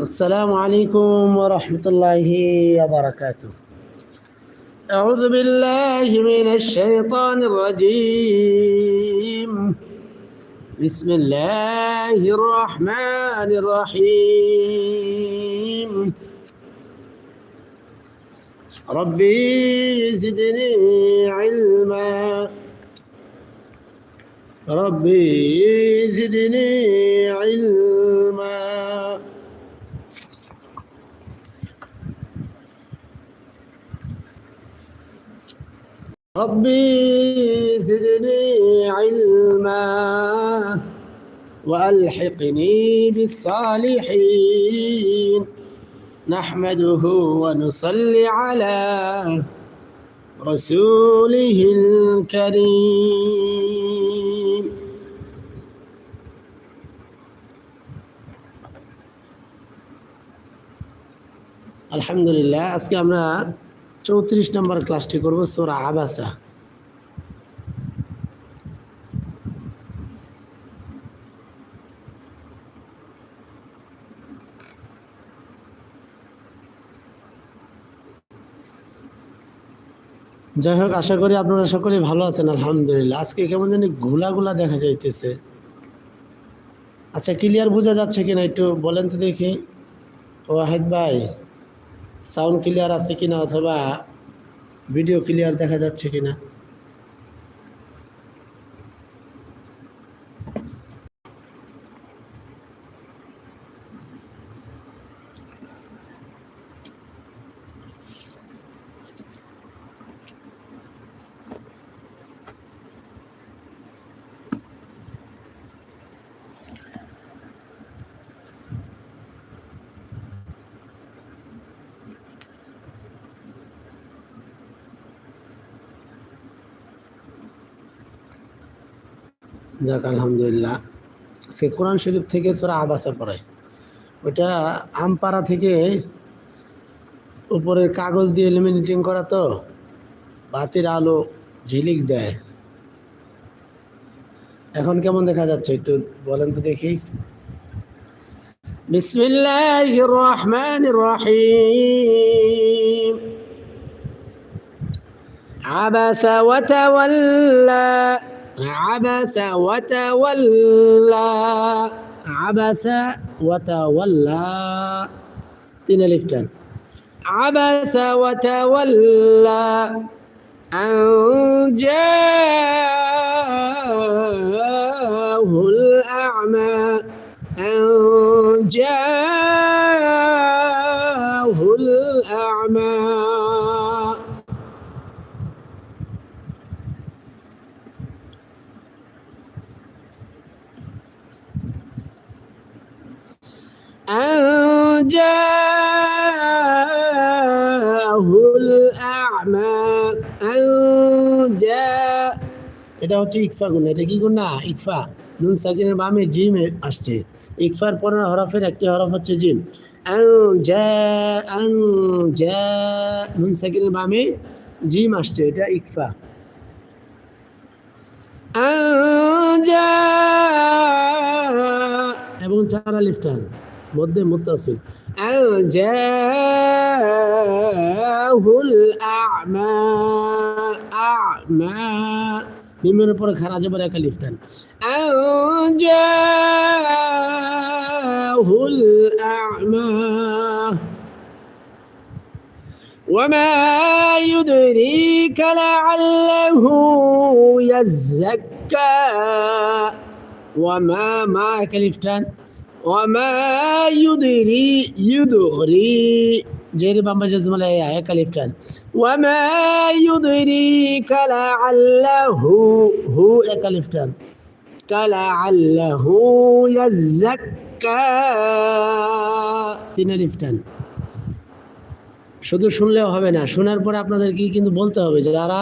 السلام عليكم ورحمة الله وبركاته. أعوذ بالله من الشيطان الرجيم. بسم الله الرحمن الرحيم. ربي زدني علما. ربي زدني علما. ربي زدني علما وألحقني بالصالحين نحمده ونصلي على رسوله الكريم আলহামদুলিল্লাহ আজকে আমরা চৌত্রিশ নম্বর ক্লাসটি করব, সোরা আবাসা। যাই হোক, আশা করি আপনারা সকলে ভালো আছেন, আলহামদুলিল্লাহ। আজকে কেমন জানি ঘোলা ঘোলা দেখা যাইতেছে। আচ্ছা ক্লিয়ার বোঝা যাচ্ছে কিনা একটু বলেন তো দেখি। ওয়াহেদ ভাই। সাউন্ড ক্লিয়ার আছে কিনা অথবা ভিডিও ক্লিয়ার দেখা যাচ্ছে কিনা? যাক, আলহামদুলিল্লাহ। সে কোরআন শরীফ থেকে সোরা আবাসা পড়ে। ওইটা আমপাড়া থেকে উপরের কাগজ দিয়ে এলিমিনেটিং করা তো, বাতির আলো ঝিলিক দেয়। এখন কেমন দেখা যাচ্ছে একটু বলেন তো দেখি। বিসমিল্লাহ রহমানির রহিম আবাসা ওয়া عبس وتولى. عبس وتولى. تين لفتان عبس وتولى. أن جاءه الأعمى. أن جاءه الأعمى. أن جاءه الأعمى أن جاء এটা হচ্ছে ইকফা গুণ এটা কি গুণ না ইকফা নুন সাকিনের বামে জিম আসছে ইকফার পরের হরফের একটি হরফ হচ্ছে জিম আং জা আং জা নুন সাকিনের বামে জিম আসছে এটা ইকফা আং জা এবং চার আলিফ টান মধ্যে মুতাসিল আও জাহুল আ'মা আ'মা মিমের উপরে খারা যাবার এক আলিফ টান আও জাহুল আ'মা وما يدريك لعله يزكى وما معك لفتان وما يدري يدري جيري بامبا جزملا يا هيك لفتان وما يدريك لعله هو هيك لفتان كلعله يزكى তিন লিফটান শুধু শুনলেও হবে না শোনার পরে আপনাদেরকে কিন্তু বলতে হবে যে যারা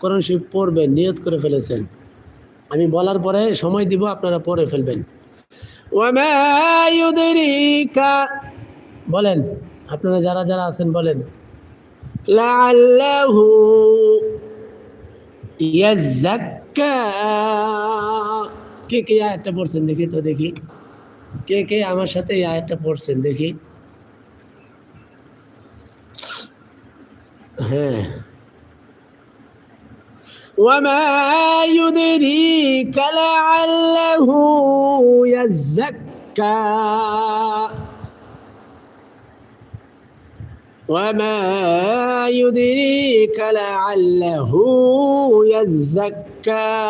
কোরআন শরীফ পড়বেন নিয়ত করে ফেলেছেন আমি বলার পরে সময় দিব আপনারা পড়ে ফেলবেন ওয়ামা ইউদরিকা বলেন, আপনারা যারা যারা আছেন, বলেন। কে কে আয়াতটা পড়ছেন দেখি তো দেখি। কে কে আমার সাথে এই আয়াতটা পড়ছেন দেখি। হ্যাঁ। وما يدريك لعله يزكى وما يدريك لعله يزكى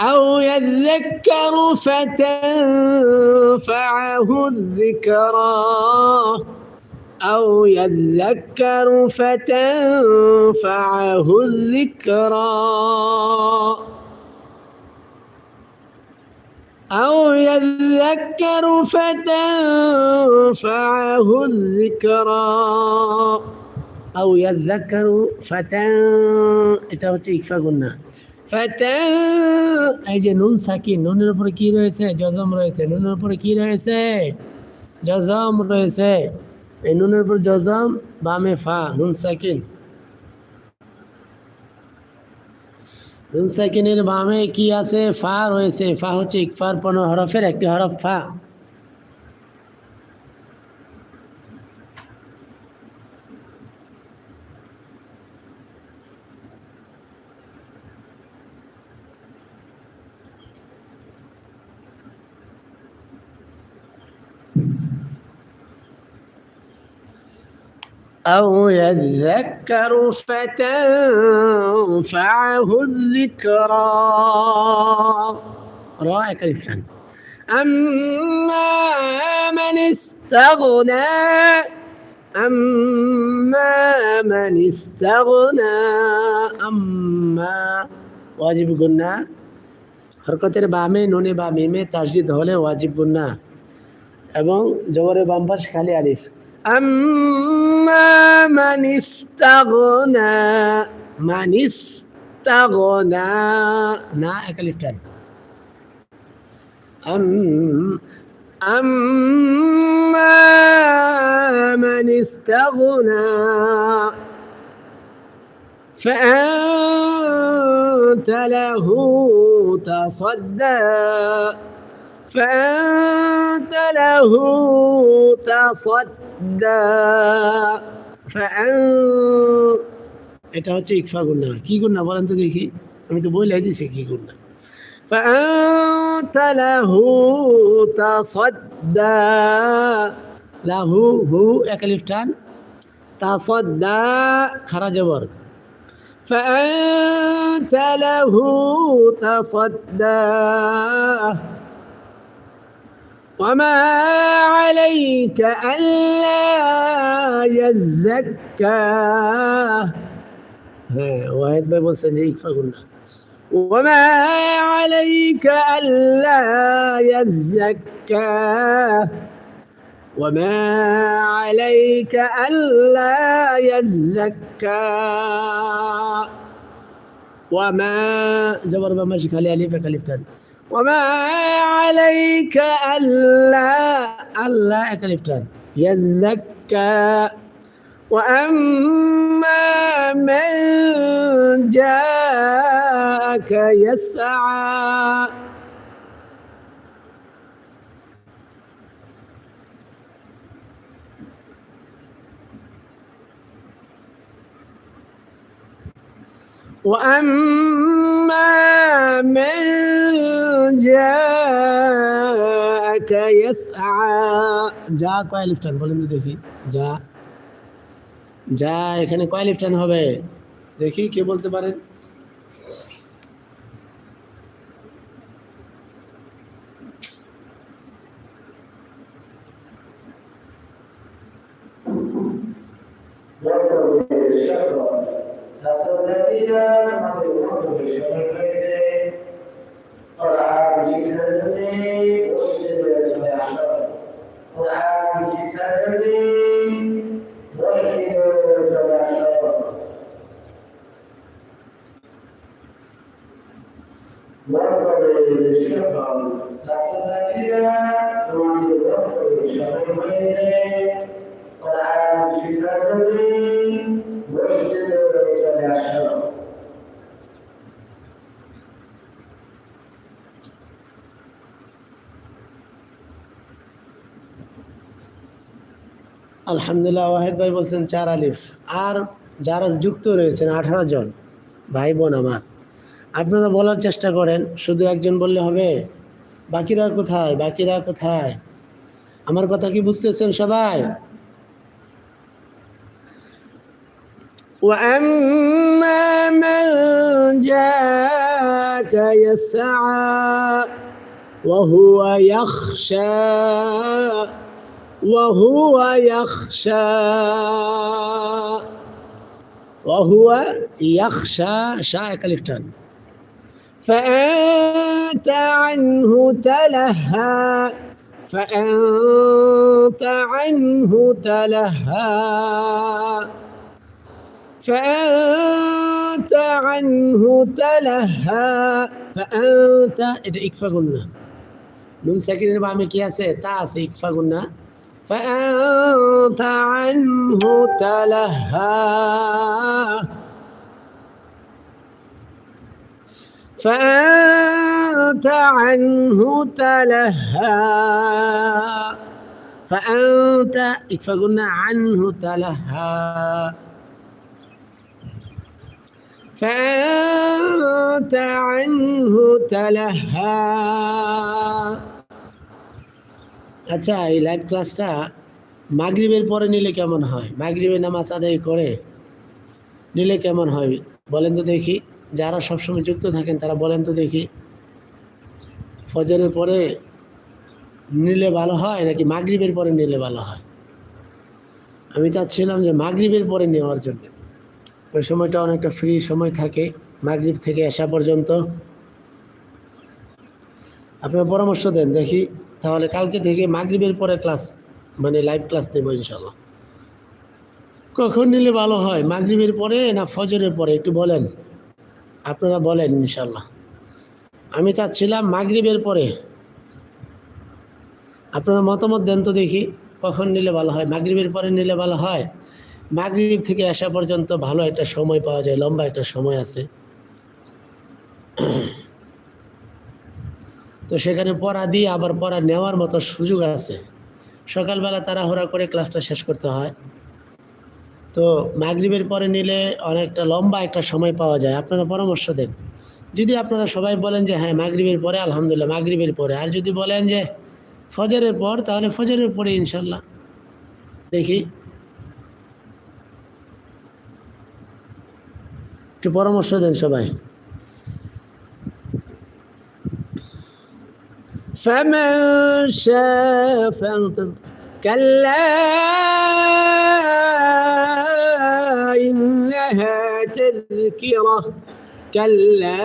أو يذكر فتنفعه الذكرى أو يذكر فتنفعه الذكرى أو يذكر فتنفعه الذكرى أو يذكر فتن এটা হচ্ছে ইকফা গুন্না ফাতান এই যে নুন সাকিন নুনের উপরে কি রয়েছে জজম রয়েছে নুনের উপরে কি রয়েছে জজম রয়েছে এই নুনের উপর জজাম বামে ফা নুন সাকিন নুন সাকিনের বামে কি আছে ফা রয়েছে ফা হচ্ছে ইকফার পনেরো হরফের একটি হরফ ফা أو يذكر فتنفعه الذكرى رائع الفن أما من استغنى أما من استغنى أما واجب قلنا হরকতের বামে নুনে বা মিমে তাসজিদ হলে ওয়াজিব গুন্না এবং জবরের বাম পাশ খালি আলিফ أما من استغنى من استغنى. نا أكلف تاني أم أما من استغنى فأنت له تصدى. فأنت له تصدى فأن এটা হচ্ছে ইকফা গুন্না কি গুন্না বলেন তো দেখি আমি তো বলে দিছি কি গুন্না فأنت له تصدى له هو একালিফটান تصدى خرج ورد فأنت له تصدى وما عليك ألا يزكى. واحد يقول سنجيك فقلنا وما عليك ألا يزكى. وما عليك ألا يزكى. وما جبر بمشي خلي أليف تاني. وما عليك ألا ألا أليف تاني. يزكى. وأما من جاءك يسعى. وأما من جاءك يسعى যা কয় লিফটান বলেন তো দেখি যা যা এখানে কয় লিফটান হবে দেখি কে বলতে পারেন ছাত্রছাত্রীরা ছাত্র ছাত্রীরা আলহামদুলিল্লাহ ওয়াহেদ ভাই বলছেন চার আলিফ আর যারা যুক্ত রয়েছেন আঠারো জন ভাই বোন আমার আপনারা বলার চেষ্টা করেন শুধু একজন বললে হবে বাকিরা কোথায় বাকিরা কোথায় আমার কথা কি বুঝতেছেন সবাই وأما من جاءك يسعى وهو يخشى وهو يخشى. وهو يخشى. شائك كلفتان فأنت عنه تلهى. فأنت عنه تلهى. فأنت عنه تلهى. فأنت إذا إكفى قلنا. نون ساكنين بعمل كياسة تاسي إكفى قلنا. فأنت عنه تلهى. فأنت عنه تلهى. فأنت إكفى قلنا عنه تلهى. فأنت عنه تلهى. আচ্ছা এই লাইভ ক্লাসটা মাগরিবের পরে নিলে কেমন হয়? মাগরিবের নামাজ আদায় করে নিলে কেমন হয়? বলেন তো দেখি। যারা সবসময় যুক্ত থাকেন, তারা বলেন তো দেখি। ফজরের পরে নিলে ভালো হয়, নাকি মাগরিবের পরে নিলে ভালো হয়? আমি চাচ্ছিলাম যে মাগরিবের পরে নেওয়ার জন্য। ওই সময়টা অনেকটা ফ্রি সময় থাকে, মাগরিব থেকে আসা পর্যন্ত। আপনার পরামর্শ দেন, দেখি। তাহলে কালকে থেকে মাগরিবের পরে ক্লাস মানে লাইভ ক্লাস নেব ইনশাল্লাহ কখন নিলে ভালো হয়, মাগরিবের পরে না ফজরের পরে, একটু বলেন? আপনারা বলেন ইনশাল্লাহ আমি চাচ্ছিলাম মাগরিবের পরে। আপনারা মতামত দেন তো দেখি, কখন নিলে ভালো হয়, মাগরিবের পরে নিলে ভালো হয়। মাগরিব থেকে আসা পর্যন্ত ভালো একটা সময় পাওয়া যায়, লম্বা একটা সময় আছে। তো সেখানে পড়া দিয়ে আবার পড়া নেওয়ার মতো সুযোগ আছে। সকালবেলা তাড়াহুড়া করে ক্লাসটা শেষ করতে হয়। তো মাগরিবের পরে নিলে অনেকটা লম্বা একটা সময় পাওয়া যায়। আপনারা পরামর্শ দেন। যদি আপনারা সবাই বলেন যে হ্যাঁ মাগরিবের পরে, আলহামদুলিল্লাহ, মাগরিবের পরে। আর যদি বলেন যে, ফজরের পর, তাহলে ফজরের পরে ইনশাল্লাহ। দেখি। একটু পরামর্শ দেন সবাই। فمن شاء فانتظر كلا إنها تذكرة. كلا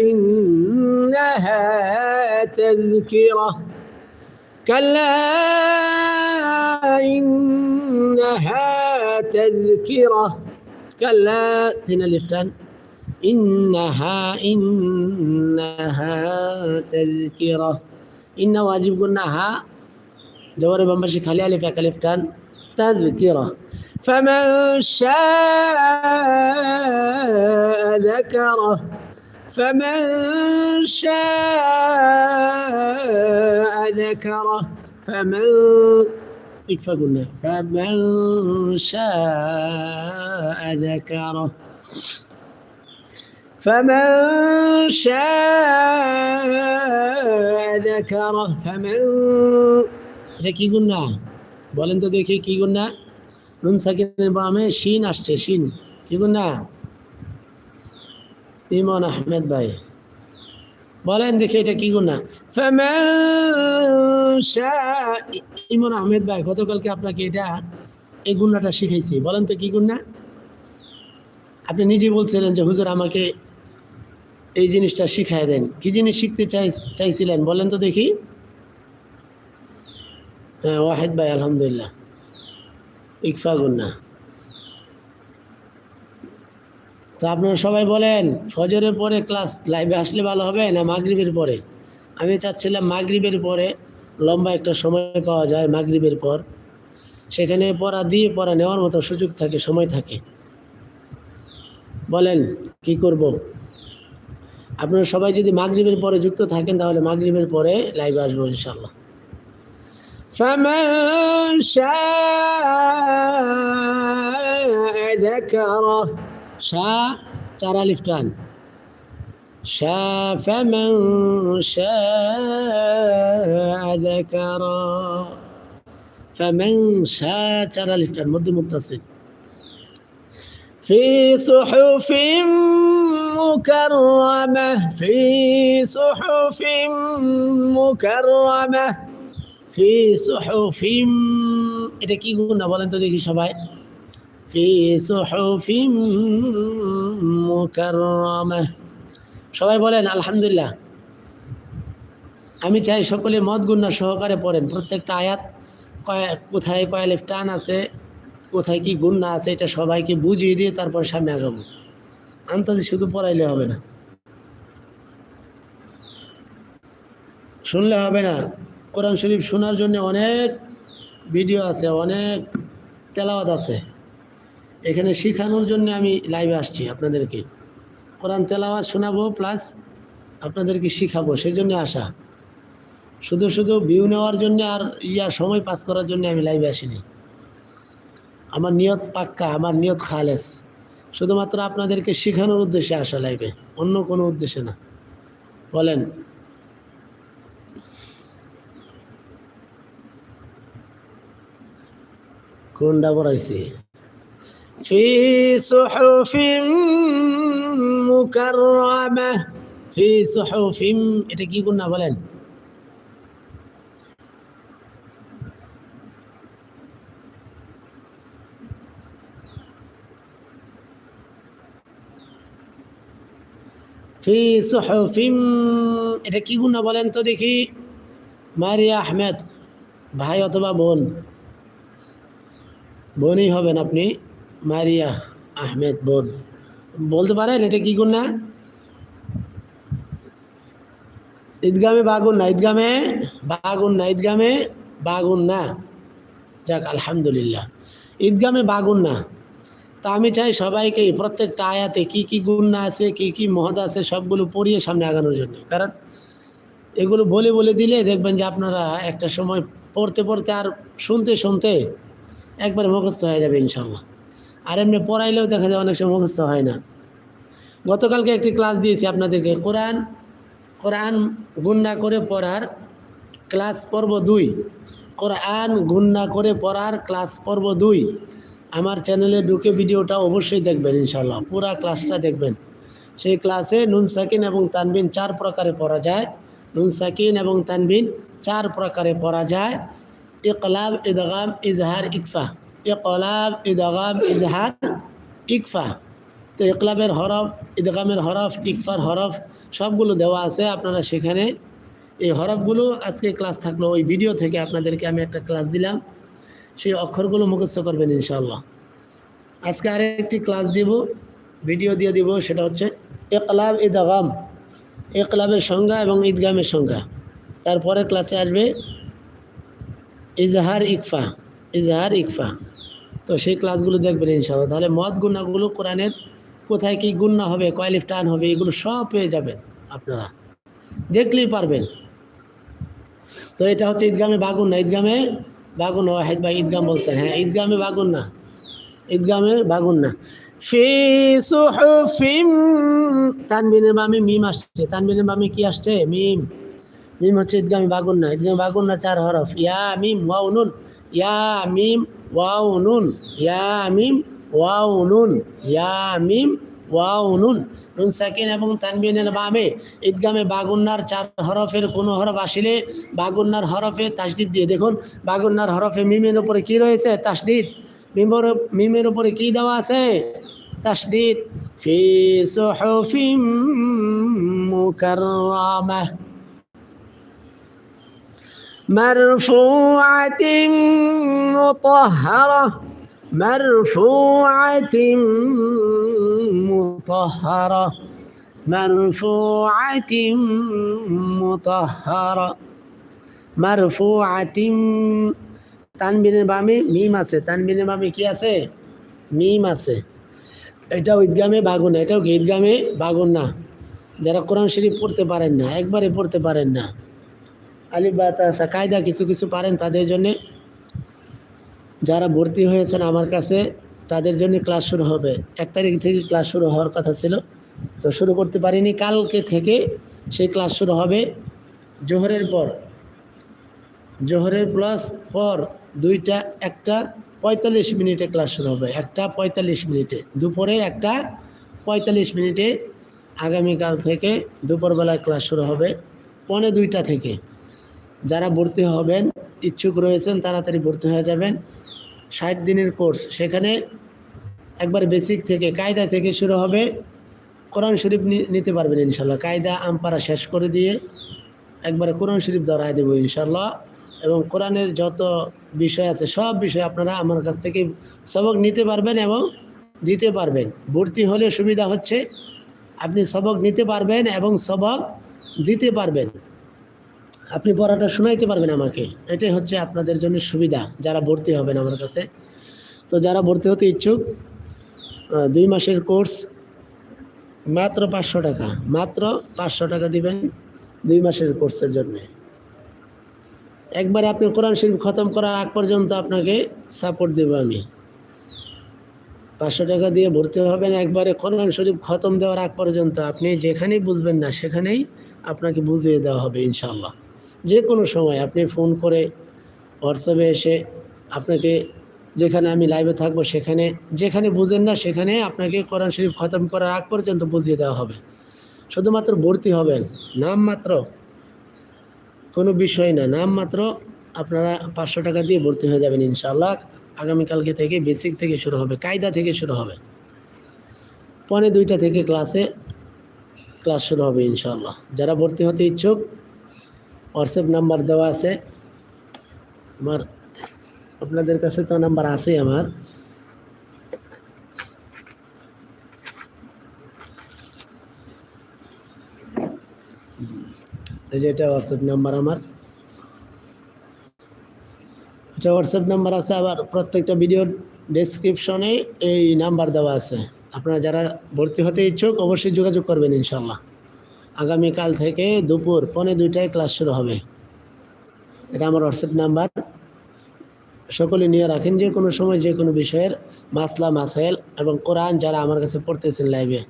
إنها تذكرة. كلا إنها تذكرة. كلا هنا الافتان إنها إنها تذكرة. إن واجب قلناها. جوار بمشي خلي ألف يا كلفتان تذكرة. فمن شاء ذكره. فمن شاء ذكره. فمن يكفى قلنا. فمن شاء ذكره. فمن شاء ذكره فمن এটা কি গুন্না বলেন তো দেখি কি গুন্না নুন সাকিনের বামে শিন আসছে শিন কি গুন্না ইমন আহমেদ ভাই বলেন দেখি এটা কি গুন্না فمن شاء ইমন আহমেদ ভাই গতকালকে আপনাকে এটা এই গুন্নাটা শিখাইছি বলেন তো কি গুন্না আপনি নিজে বলছিলেন যে হুজুর আমাকে এই জিনিসটা শিখাই দেন। কি জিনিস শিখতে চাই, চাইছিলেন? বলেন তো দেখি। হ্যাঁ ওয়াহেদ ভাই, আলহামদুলিল্লাহ। ইকফা গুন্না। তো আপনারা সবাই বলেন, ফজরের পরে ক্লাস লাইভে আসলে ভালো হবে না মাগরিবের পরে? আমি চাচ্ছিলাম মাগরিবের পরে, লম্বা একটা সময় পাওয়া যায় মাগরিবের পর। সেখানে পড়া দিয়ে পড়া নেওয়ার মতো সুযোগ থাকে, সময় থাকে। বলেন, কি করব? আপনারা সবাই যদি মাগরিবের পরে যুক্ত থাকেন তাহলে মাগরিবের পরে লাইভে আসবো ইনশাল্লাহ فمن شاء ذكره شاء ترى لفتان شاء فمن شاء ذكره فمن شاء ترى لفتان مد متصل في صحف مكرمة في صحف مكرمة في صحف এটা কি গুণ না বলেন তো দেখি সবাই في صحف مكرمة সবাই বলেন আলহামদুলিল্লাহ আমি চাই সকলে মত গুণনা সহকারে পড়েন প্রত্যেকটা আয়াত কয় কোথায় কয় লেফট টান আছে কোথায় কি গুণনা আছে, এটা সবাইকে বুঝিয়ে দিয়ে তারপর সামনে আগাবো। আন্তাজি শুধু পড়াইলে হবে না। শুনলে হবে না। কোরআন শরীফ শোনার জন্য অনেক ভিডিও আছে, অনেক তেলাওয়াত আছে। এখানে শেখানোর জন্য আমি লাইভে আসছি আপনাদেরকে। কোরআন তেলাওয়াত শোনাবো প্লাস আপনাদেরকে শিখাবো সেই জন্য আসা। শুধু শুধু ভিউ নেওয়ার জন্য আর ইয়া, সময় পাস করার জন্য আমি লাইভে আসিনি। আমার নিয়ত পাক্কা আমার নিয়ত খালেস শুধুমাত্র আপনাদেরকে শেখানোর উদ্দেশ্যে আসা লাইভে অন্য কোনো উদ্দেশ্যে না বলেন কোনটা পড়াইছি في صحف مكرمة في صحف এটা কি গুণ না বলেন ফি সুহুফিম। এটা কি গুণ বলেন তো দেখি। মারিয়া আহমেদ, ভাই অথবা বোন। বোনই হবেন আপনি, মারিয়া আহমেদ বোন। বলতে পারেন, এটা কি গুণ? ঈদগামে বাগুন না, ঈদগামে বাগুন না, ঈদগামে বাগুন না। যাক, আলহামদুলিল্লাহ। ঈদগামে বাগুন না। তা আমি চাই সবাইকে প্রত্যেকটা আয়াতে কি কি গুণ আছে, কি কি মহৎ আছে, সবগুলো পড়িয়ে সামনে আগানোর জন্য। কারণ এগুলো বলে বলে দিলে দেখবেন যে আপনারা একটা সময় পড়তে পড়তে আর শুনতে শুনতে একবারে মুখস্থ হয়ে যাবে ইনশাল্লাহ আর এমনি পড়াইলেও দেখা যায় অনেক সময় মুখস্থ হয় না। গতকালকে একটি ক্লাস দিয়েছি আপনাদেরকে, কোরআন কোরআন গুন্না করে পড়ার ক্লাস পর্ব দুই। কোরআন গুন্না করে পড়ার ক্লাস পর্ব দুই। আমার চ্যানেলে ঢুকে ভিডিওটা অবশ্যই দেখবেন ইনশাল্লাহ পুরা ক্লাসটা দেখবেন। সেই ক্লাসে নুন সাকিন এবং তানবিন চার প্রকারে পড়া যায়। নুন সাকিন এবং তানবিন চার প্রকারে পড়া যায়। ইকলাব, ইদগাম, ইজহার, ইকফা। ইকলাব, ইদগাম, ইজহার, ইকফা। তো ইকলাবের হরফ, ইদগামের হরফ, ইকফার হরফ সবগুলো দেওয়া আছে আপনারা সেখানে। এই হরফগুলো আজকে ক্লাস থাকল। ওই ভিডিও থেকে আপনাদেরকে আমি একটা ক্লাস দিলাম। সেই অক্ষরগুলো মুখস্থ করবেন ইনশাল্লাহ আজকে আরেকটি ক্লাস দিব, ভিডিও দিয়ে দিব, সেটা হচ্ছে একলাব ইদগাম একলাবের সংজ্ঞা এবং ঈদগামের সংজ্ঞা। তারপরে ক্লাসে আসবে ইজহার ইকফা ইজহার ইকফা। তো সেই ক্লাসগুলো দেখবেন ইনশাল্লাহ তাহলে মদ গুণাগুলো কোরআনের কোথায় কী গুণা হবে কয়লিফ টান হবে, এগুলো সব পেয়ে যাবেন আপনারা। দেখলেই পারবেন। তো এটা হচ্ছে ঈদগামে বাগুন না, ঈদগামে বাগুন ওয়াহিদ ভাই ঈদগাম বলছেন। হ্যাঁ ঈদগামে বাগুন না। ঈদগামে বাগুন না। ফি সুহুফিম, তানবিনের বামে মিম আসছে। তানবিনের বামে কি আসছে? মিম। মিম হচ্ছে ঈদগামে বাগুন না। ঈদগামে বাগুন না চার হরফ। ইয়া, মিম, ওয়াও, নুন। ইয়া, মিম, ওয়াও, নুন। ইয়া, মিম, ওয়াও, নুন। ইয়া, মিম ওয়াও নুন নুন সাকিন এবং তানবিনের বামে ঈদগামে বাগুন্নার চার হরফের কোনো হরফ আসিলে বাগুন্নার হরফে তাসদিদ দিয়ে দেখুন বাগুন্নার হরফে মিমের উপরে কি রয়েছে তাসদিদ মিমের মিমের উপরে কি দেওয়া আছে তাসদিদ ফি সুহুফিম মুকাররামাহ مرفوعة مطهرة مرفوعة مطهرة مرفوعة مطهرة مرفوعة তানবিনের বামে মিম আছে তানবিনের বামে কি আছে মিম আছে এটাও ঈদগামে বাগুন না এটাও কি ঈদগামে বাগুন না যারা কোরআন শরীফ পড়তে পারেন না একবারে পড়তে পারেন না আলিফ বা তাসা কায়দা কিছু কিছু পারেন তাদের জন্যে যারা ভর্তি হয়েছেন আমার কাছে, তাদের জন্য ক্লাস শুরু হবে। এক তারিখ থেকে ক্লাস শুরু হওয়ার কথা ছিল। তো শুরু করতে পারিনি। কালকে থেকে সেই ক্লাস শুরু হবে জোহরের পর। জোহরের প্লাস পর দুইটা, একটা পঁয়তাল্লিশ মিনিটে ক্লাস শুরু হবে। একটা পঁয়তাল্লিশ মিনিটে। দুপুরে একটা পঁয়তাল্লিশ মিনিটে। আগামীকাল থেকে দুপুরবেলায় ক্লাস শুরু হবে পৌনে দুইটা থেকে। যারা ভর্তি হবেন, ইচ্ছুক রয়েছেন, তাড়াতাড়ি ভর্তি হয়ে যাবেন। ষাট দিনের কোর্স। সেখানে একবার বেসিক থেকে, কায়দা থেকে শুরু হবে, কোরআন শরীফ নিতে পারবেন ইনশাল্লাহ। কায়দা আমপারা শেষ করে দিয়ে একবার কোরআন শরীফ ধরায় দেবো ইনশাল্লাহ। এবং কোরআনের যত বিষয় আছে, সব বিষয় আপনারা আমার কাছ থেকে সবক নিতে পারবেন এবং দিতে পারবেন। ভর্তি হলে সুবিধা হচ্ছে, আপনি সবক নিতে পারবেন এবং সবক দিতে পারবেন। আপনি পড়াটা শোনাইতে পারবেন আমাকে। এটাই হচ্ছে আপনাদের জন্য সুবিধা, যারা ভর্তি হবেন আমার কাছে। তো যারা ভর্তি হতে ইচ্ছুক দুই মাসের কোর্স, মাত্র পাঁচশো টাকা, মাত্র পাঁচশো টাকা দিবেন দুই মাসের কোর্সের জন্য। একবারে আপনি কোরআন শরীফ খতম করার আগ পর্যন্ত আপনাকে সাপোর্ট দেব আমি। পাঁচশো টাকা দিয়ে ভর্তি হবেন একবারে কোরআন শরীফ খতম দেওয়ার আগ পর্যন্ত। আপনি যেখানেই বুঝবেন না, সেখানেই আপনাকে বুঝিয়ে দেওয়া হবে ইনশাল্লাহ যে কোনো সময় আপনি ফোন করে হোয়াটসঅ্যাপে এসে আপনাকে যেখানে আমি লাইভে থাকব সেখানে, যেখানে বুঝেন না সেখানে আপনাকে কোরআন শরীফ খতম করার আগ পর্যন্ত বুঝিয়ে দেওয়া হবে। শুধুমাত্র ভর্তি হবেন। নামমাত্র কোনো বিষয় না। নামমাত্র আপনারা পাঁচশো টাকা দিয়ে ভর্তি হয়ে যাবেন ইনশাআল্লাহ। আগামীকালকে থেকে বেসিক থেকে শুরু হবে। কায়দা থেকে শুরু হবে। পনে দুইটা থেকে ক্লাসে ক্লাস শুরু হবে ইনশাআল্লাহ। যারা ভর্তি হতে ইচ্ছুক হোয়াটসঅ্যাপ নাম্বার দেওয়া আছে। আমার আপনাদের কাছে তো নাম্বার আছে আমার। এই যে এটা হোয়াটসঅ্যাপ নাম্বার আমার। এটা হোয়াটসঅ্যাপ নাম্বার আছে, আবার প্রত্যেকটা ভিডিওর ডেসক্রিপশনে এই নাম্বার দেওয়া আছে। আপনারা যারা ভর্তি হতে ইচ্ছুক, অবশ্যই যোগাযোগ করবেন ইনশাল্লাহ আগামীকাল থেকে দুপুর পনে দুইটায় ক্লাস শুরু হবে। এটা আমার হোয়াটসঅ্যাপ নাম্বার। সকলে নিয়ে রাখেন যে কোনো সময় যে কোনো বিষয়ের মাসলা, মাসাইল এবং কোরআন যারা আমার কাছে পড়তেছেন লাইভে,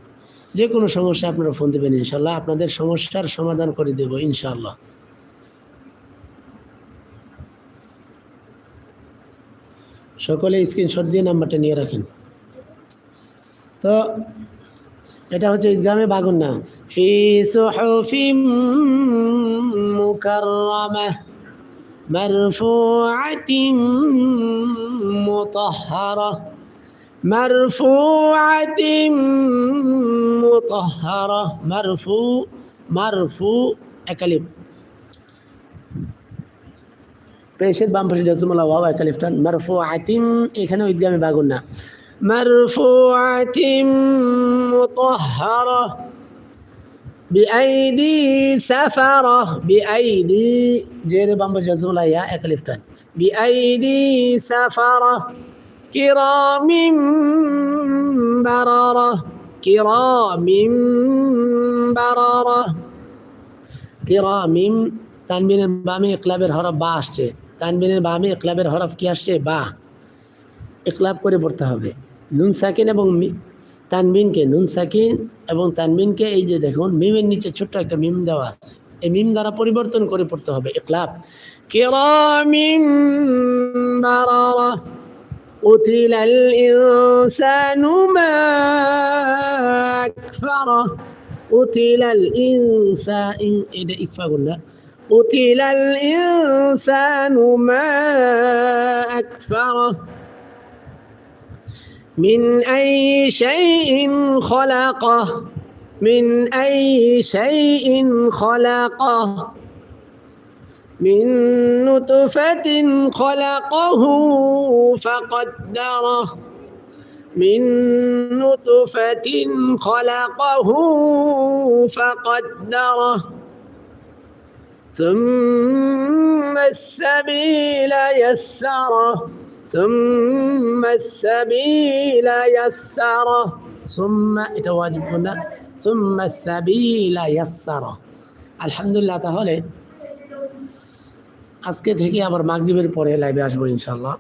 যে কোনো সমস্যা আপনারা ফোন দেবেন ইনশাল্লাহ। আপনাদের সমস্যার সমাধান করে দেব ইনশাল্লাহ। সকলে স্ক্রিনশট দিয়ে নাম্বারটা নিয়ে রাখেন। তো এটা হচ্ছে ঈদগামে বাগুন্না ফি সুহুফি মুকাররামা মারফুআতিন মুতাহহারা মারফুআতিন মুতাহহারা মারফু মারফু একালিম পেশের বাম পাশে যাচ্ছে জসমলা ওয়াও একালিফটান মারফুআতিন এখানে ঈদগামে বাগুন্না না মারফুআতিন মুতাহহারা بأيدي سفرة بأيدي جير بامبر جزم يا أكلفتان بأيدي سفرة كرام بررة كرام بررة كرام তানবিনের বামে ইকলাবের হরফ বা আসছে তানবিনের বামে ইকলাবের হরফ কি আসছে বা ইকলাব করে পড়তে হবে নুন সাকিন এবং মি- তানবিনকে নুন সাকিন এবং তানবিনকে এই যে দেখুন মিমের নিচে ছোট্ট একটা মিম দেওয়া আছে এই মিম দ্বারা পরিবর্তন করে পড়তে হবে ইকলাব কিরামিন বারারা قتل الإنسان ما أكفره قتل الإنسان إذا إكفى قلنا قتل الإنسان ما أكفره من أي شيء خلقه؟ من أي شيء خلقه؟ من نطفة خلقه فقدره. من نطفة خلقه فقدره. ثم السبيل يسره. ثم السبيل يسره ثم এটা ওয়াজিব গুণা ثم السبيل يسره আলহামদুলিল্লাহ তাহলে আজকে থেকে আবার মাগরিবের পরে লাইভে আসবো ইনশাল্লাহ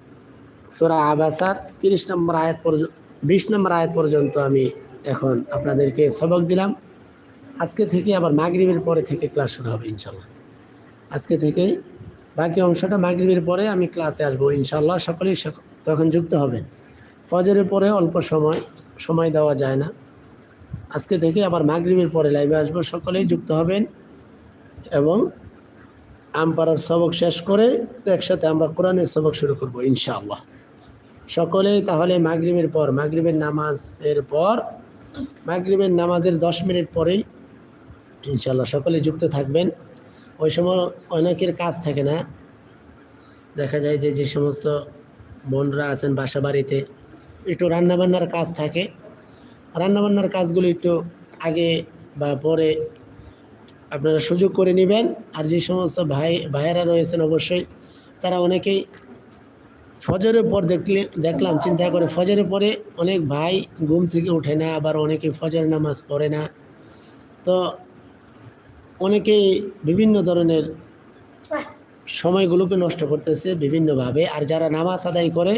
সোরা আবাসার তিরিশ নম্বর আয়াত পর্যন্ত বিশ নম্বর আয়াত পর্যন্ত আমি এখন আপনাদেরকে সবক দিলাম আজকে থেকে আবার মাগরিবের পরে থেকে ক্লাস শুরু হবে ইনশাল্লাহ আজকে থেকে বাকি অংশটা মাগরিবের পরে আমি ক্লাসে আসব ইনশাল্লাহ সকলেই তখন যুক্ত হবেন। ফজরের পরে অল্প সময় সময় দেওয়া যায় না। আজকে থেকে আবার মাগরিবের পরে লাইভে আসব, সকলেই যুক্ত হবেন এবং আমপাড়ার সবক শেষ করে একসাথে আমরা কোরআনের সবক শুরু করব, ইনশাআল্লাহ। সকলেই তাহলে মাগরিবের পর, মাগরিবের নামাজ এর পর, মাগরিবের নামাজের দশ মিনিট পরেই, ইনশাআল্লাহ সকলে যুক্ত থাকবেন। ওই সময় অনেকের কাজ থাকে না। দেখা যায় যে যে সমস্ত বোনরা আছেন বাসা বাড়িতে একটু রান্নাবান্নার কাজ থাকে। রান্নাবান্নার কাজগুলো একটু আগে বা পরে আপনারা সুযোগ করে নেবেন। আর যে সমস্ত ভাই, ভাইয়েরা রয়েছেন অবশ্যই, তারা অনেকেই ফজরের পর দেখলে, দেখলাম, চিন্তা করে ফজরের পরে অনেক ভাই ঘুম থেকে ওঠে না, আবার অনেকে ফজর নামাজ পড়ে না। তো অনেকেই বিভিন্ন ধরনের সময়গুলোকে নষ্ট করতেছে বিভিন্নভাবে, আর যারা নামাজ আদায় করে,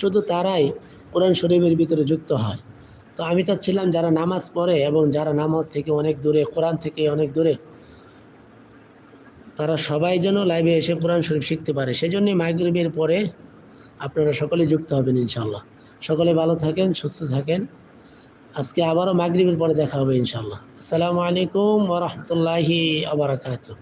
শুধু তারাই কোরআন শরীফের ভিতরে যুক্ত হয়। তো আমি চাচ্ছিলাম যারা নামাজ পড়ে এবং যারা নামাজ থেকে অনেক দূরে, কোরআন থেকে অনেক দূরে, তারা সবাই যেন লাইভে এসে কোরআন শরীফ শিখতে পারে। সেজন্যই মাইগ্রেবের পরে আপনারা সকলে যুক্ত হবেন ইনশাল্লাহ সকলে ভালো থাকেন, সুস্থ থাকেন। আজকে আবারও মাগরীবের পরে দেখা হবে ইনশাল্লাহ আসসালামু আলাইকুম ওরহমতুল্লাহি আবরাকাতুহ